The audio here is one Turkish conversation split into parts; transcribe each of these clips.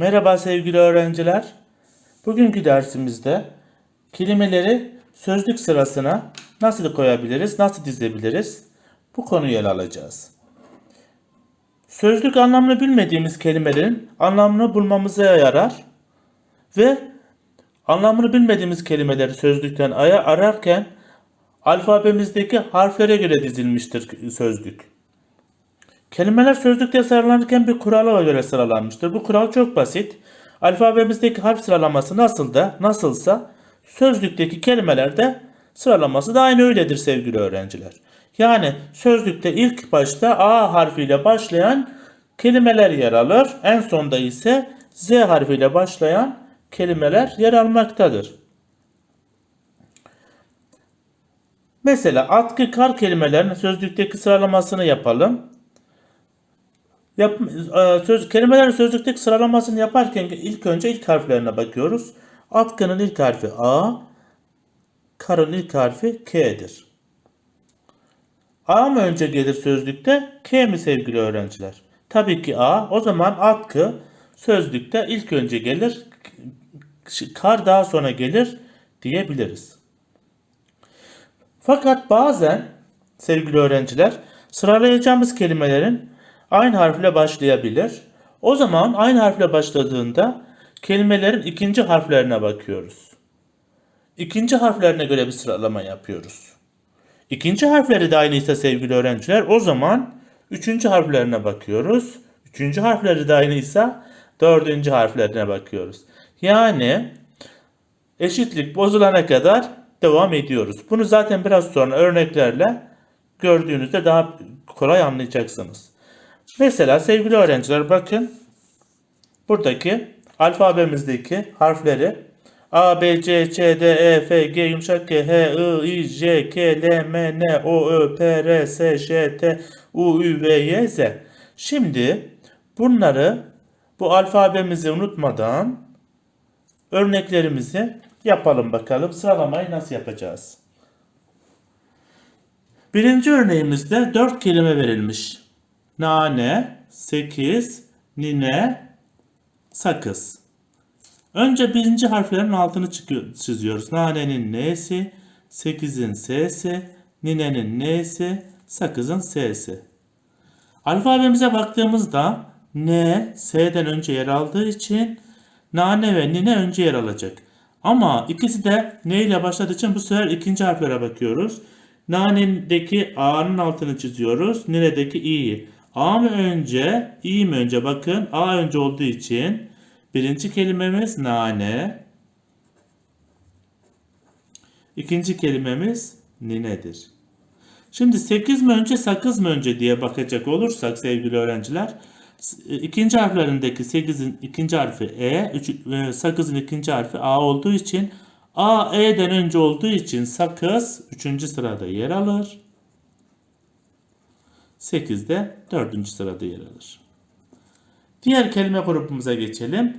Merhaba sevgili öğrenciler. Bugünkü dersimizde kelimeleri sözlük sırasına nasıl koyabiliriz, nasıl dizebiliriz? Bu konuyu ele alacağız. Sözlük anlamını bilmediğimiz kelimelerin anlamını bulmamıza yarar ve anlamını bilmediğimiz kelimeleri sözlükten ararken alfabemizdeki harflere göre dizilmiştir sözlük. Kelimeler sözlükte sıralanırken bir kurala göre sıralanmıştır. Bu kural çok basit. Alfabemizdeki harf sıralaması nasıl da nasılsa sözlükteki kelimelerde sıralaması da aynı öyledir sevgili öğrenciler. Yani sözlükte ilk başta A harfiyle başlayan kelimeler yer alır. En sonda ise Z harfiyle başlayan kelimeler yer almaktadır. Mesela atkı kar kelimelerin sözlükteki sıralamasını yapalım. Yap, e, söz, kelimelerin sözlükteki sıralamasını yaparken ilk önce ilk harflerine bakıyoruz. Atkının ilk harfi A, karın ilk harfi K'dir. A mı önce gelir sözlükte, K mi sevgili öğrenciler? Tabii ki A. O zaman atkı sözlükte ilk önce gelir, kar daha sonra gelir diyebiliriz. Fakat bazen sevgili öğrenciler sıralayacağımız kelimelerin aynı harfle başlayabilir. O zaman aynı harfle başladığında kelimelerin ikinci harflerine bakıyoruz. İkinci harflerine göre bir sıralama yapıyoruz. İkinci harfleri de aynıysa sevgili öğrenciler o zaman üçüncü harflerine bakıyoruz. Üçüncü harfleri de aynıysa dördüncü harflerine bakıyoruz. Yani eşitlik bozulana kadar devam ediyoruz. Bunu zaten biraz sonra örneklerle gördüğünüzde daha kolay anlayacaksınız. Mesela sevgili öğrenciler bakın buradaki alfabemizdeki harfleri A, B, C, Ç, D, E, F, G, yumuşak G, H, I, I, J, K, L, M, N, O, Ö, P, R, S, Ş, T, U, Ü, V, Y, Z. Şimdi bunları bu alfabemizi unutmadan örneklerimizi yapalım bakalım. Sıralamayı nasıl yapacağız? Birinci örneğimizde dört kelime verilmiş. Nane, sekiz, nine, sakız. Önce birinci harflerin altını çiziyoruz. Nanenin n'si, sekizin s'si, ninenin n'si, sakızın s'si. Alfabemize baktığımızda N, S'den önce yer aldığı için nane ve nine önce yer alacak. Ama ikisi de N ile başladığı için bu sefer ikinci harflere bakıyoruz. Nane'deki A'nın altını çiziyoruz. Nine'deki İ'yi. A mı önce, İ mi önce? Bakın A önce olduğu için birinci kelimemiz nane. İkinci kelimemiz ninedir. Şimdi 8 mi önce sakız mı önce diye bakacak olursak sevgili öğrenciler s- ikinci harflerindeki 8'in ikinci harfi E, üç, e, sakızın ikinci harfi A olduğu için A E'den önce olduğu için sakız 3. sırada yer alır. 8 de 4. sırada yer alır. Diğer kelime grubumuza geçelim.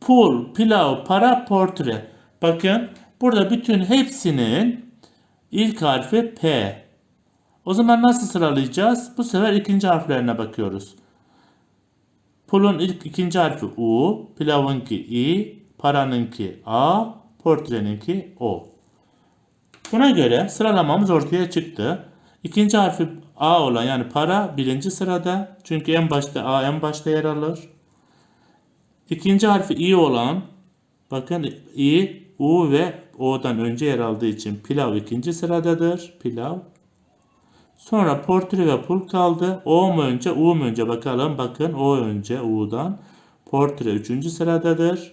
Pul, pilav, para, portre. Bakın burada bütün hepsinin ilk harfi P. O zaman nasıl sıralayacağız? Bu sefer ikinci harflerine bakıyoruz. Pulun ilk ikinci harfi U, pilavınki I, paranınki A, portreninki O. Buna göre sıralamamız ortaya çıktı. İkinci harfi A olan yani para birinci sırada. Çünkü en başta A en başta yer alır. İkinci harfi İ olan bakın İ, U ve O'dan önce yer aldığı için pilav ikinci sıradadır. Pilav. Sonra portre ve pul kaldı. O mu önce, U mu önce bakalım. Bakın O önce U'dan. Portre 3. sıradadır.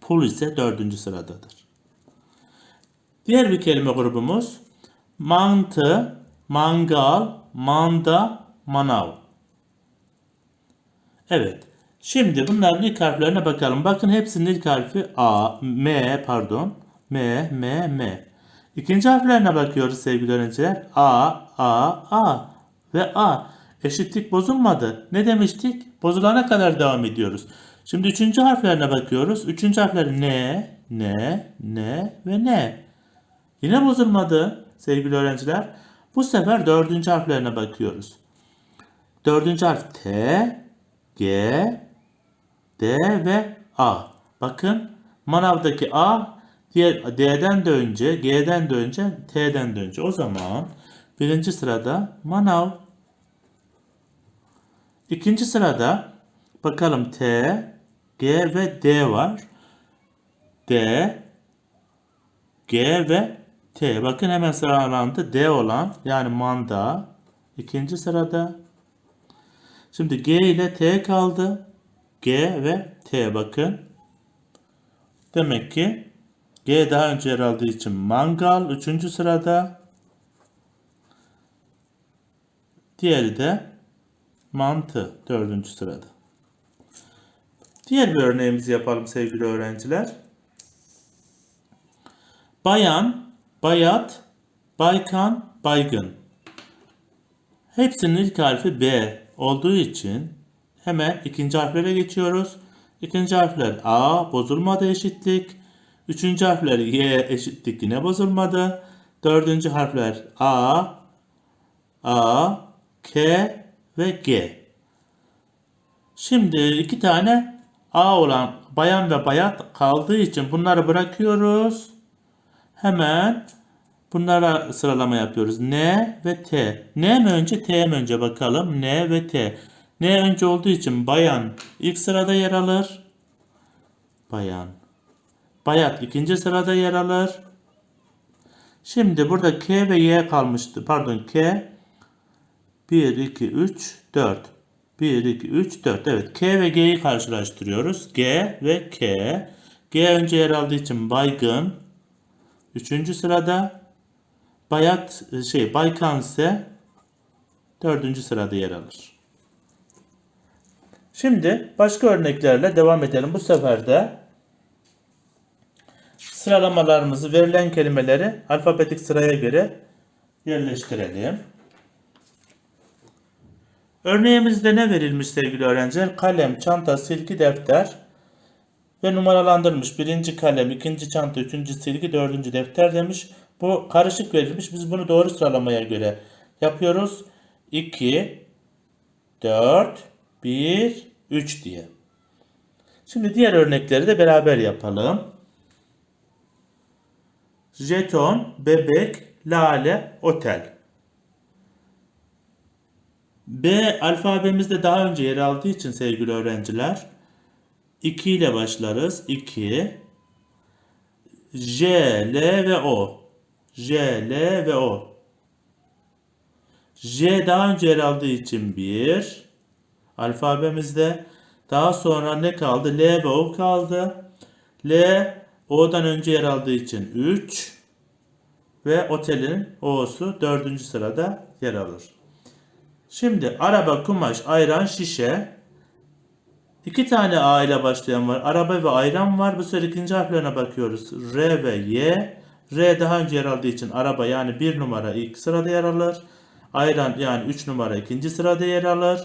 Pul ise 4. sıradadır. Diğer bir kelime grubumuz mantı, mangal, manda, manav. Evet. Şimdi bunların ilk harflerine bakalım. Bakın hepsinin ilk harfi A, M pardon. M, M, M. İkinci harflerine bakıyoruz sevgili öğrenciler. A, A, A ve A. Eşitlik bozulmadı. Ne demiştik? Bozulana kadar devam ediyoruz. Şimdi üçüncü harflerine bakıyoruz. Üçüncü harfler N, N, N ve N. Yine bozulmadı sevgili öğrenciler. Bu sefer dördüncü harflerine bakıyoruz. Dördüncü harf T, G, D ve A. Bakın manavdaki A diğer D'den de önce, G'den de önce, T'den de önce. O zaman birinci sırada manav. İkinci sırada bakalım T, G ve D var. D, G ve T. Bakın hemen sıralandı. D olan yani manda ikinci sırada. Şimdi G ile T kaldı. G ve T bakın. Demek ki G daha önce yer aldığı için mangal üçüncü sırada. Diğeri de mantı dördüncü sırada. Diğer bir örneğimizi yapalım sevgili öğrenciler. Bayan, bayat, baykan, baygın. Hepsinin ilk harfi B olduğu için hemen ikinci harflere geçiyoruz. İkinci harfler A bozulmadı eşitlik. Üçüncü harfler Y eşitlik yine bozulmadı. Dördüncü harfler A, A, K ve G. Şimdi iki tane A olan bayan ve bayat kaldığı için bunları bırakıyoruz. Hemen bunlara sıralama yapıyoruz. N ve T. N mi önce T mi önce bakalım. N ve T. N önce olduğu için bayan ilk sırada yer alır. Bayan. Bayat ikinci sırada yer alır. Şimdi burada K ve Y kalmıştı. Pardon K 1, 2, 3, 4. 1, 2, 3, 4. Evet K ve G'yi karşılaştırıyoruz. G ve K. G önce yer aldığı için baygın. Üçüncü sırada bayat şey baykan ise dördüncü sırada yer alır. Şimdi başka örneklerle devam edelim. Bu sefer de sıralamalarımızı verilen kelimeleri alfabetik sıraya göre yerleştirelim. Örneğimizde ne verilmiş sevgili öğrenciler? Kalem, çanta, silgi, defter ve numaralandırmış. Birinci kalem, ikinci çanta, üçüncü silgi, dördüncü defter demiş. Bu karışık verilmiş. Biz bunu doğru sıralamaya göre yapıyoruz. 2, 4, 1, 3 diye. Şimdi diğer örnekleri de beraber yapalım. Jeton, bebek, lale, otel. B alfabemizde daha önce yer aldığı için sevgili öğrenciler 2 ile başlarız. 2 J, L ve O. J, L ve O. J daha önce yer aldığı için 1 alfabemizde. Daha sonra ne kaldı? L ve O kaldı. L O'dan önce yer aldığı için 3 ve otelin O'su 4. sırada yer alır. Şimdi araba, kumaş, ayran, şişe. İki tane A ile başlayan var. Araba ve ayran var. Bu sefer ikinci harflerine bakıyoruz. R ve Y. R daha önce yer aldığı için araba yani bir numara ilk sırada yer alır. Ayran yani 3 numara ikinci sırada yer alır.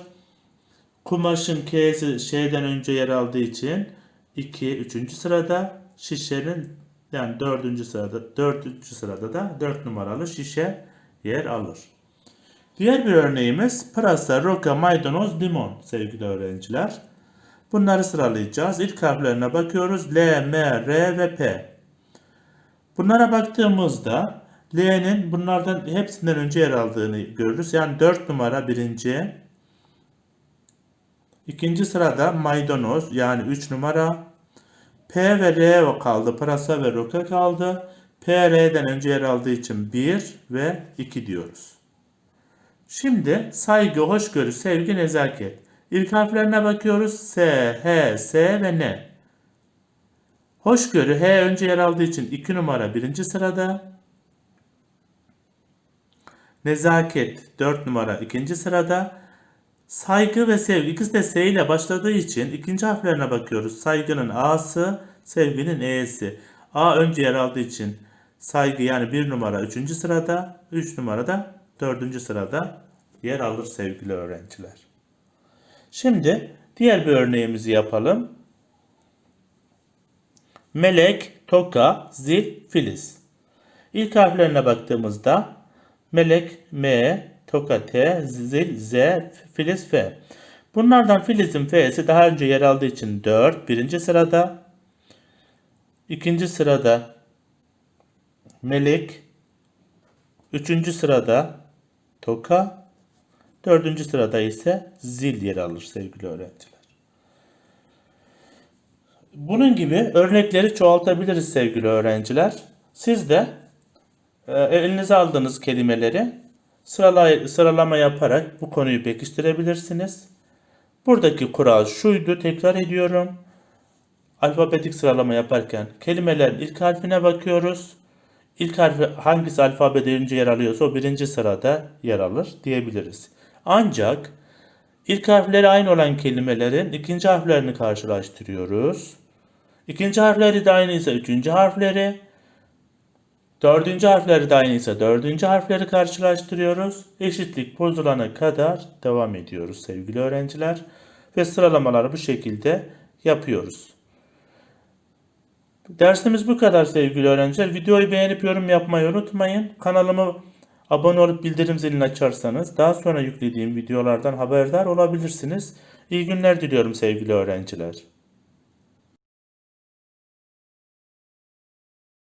Kumaşın K'si şeyden önce yer aldığı için 2 3. sırada. Şişenin yani 4. sırada 4. sırada da 4 numaralı şişe yer alır. Diğer bir örneğimiz pırasa, roka, maydanoz, limon sevgili öğrenciler. Bunları sıralayacağız. İlk harflerine bakıyoruz. L, M, R ve P. Bunlara baktığımızda L'nin bunlardan hepsinden önce yer aldığını görürüz. Yani 4 numara birinci. İkinci sırada maydanoz yani 3 numara. P ve R kaldı. Pırasa ve roka kaldı. P, R'den önce yer aldığı için 1 ve 2 diyoruz. Şimdi saygı, hoşgörü, sevgi, nezaket. İlk harflerine bakıyoruz. S, H, S ve N. Hoşgörü H önce yer aldığı için 2 numara birinci sırada. Nezaket 4 numara ikinci sırada. Saygı ve sevgi ikisi de S ile başladığı için ikinci harflerine bakıyoruz. Saygının A'sı, sevginin E'si. A önce yer aldığı için saygı yani 1 numara 3. sırada, 3 numarada 4. sırada yer alır sevgili öğrenciler. Şimdi diğer bir örneğimizi yapalım. Melek, toka, zil, filiz. İlk harflerine baktığımızda melek M, toka T, zil Z, filiz F. Bunlardan Filiz'in F'si daha önce yer aldığı için 4 birinci sırada. İkinci sırada Melek. Üçüncü sırada Toka. Dördüncü sırada ise Zil yer alır sevgili öğrenciler. Bunun gibi örnekleri çoğaltabiliriz sevgili öğrenciler. Siz de e, elinize aldığınız kelimeleri sıralama yaparak bu konuyu pekiştirebilirsiniz. Buradaki kural şuydu tekrar ediyorum. Alfabetik sıralama yaparken kelimelerin ilk harfine bakıyoruz. İlk harfi hangisi alfabede önce yer alıyorsa o birinci sırada yer alır diyebiliriz. Ancak ilk harfleri aynı olan kelimelerin ikinci harflerini karşılaştırıyoruz. İkinci harfleri de aynıysa üçüncü harfleri, dördüncü harfleri de aynıysa dördüncü harfleri karşılaştırıyoruz. Eşitlik bozulana kadar devam ediyoruz sevgili öğrenciler. Ve sıralamaları bu şekilde yapıyoruz. Dersimiz bu kadar sevgili öğrenciler. Videoyu beğenip yorum yapmayı unutmayın. Kanalıma abone olup bildirim zilini açarsanız daha sonra yüklediğim videolardan haberdar olabilirsiniz. İyi günler diliyorum sevgili öğrenciler.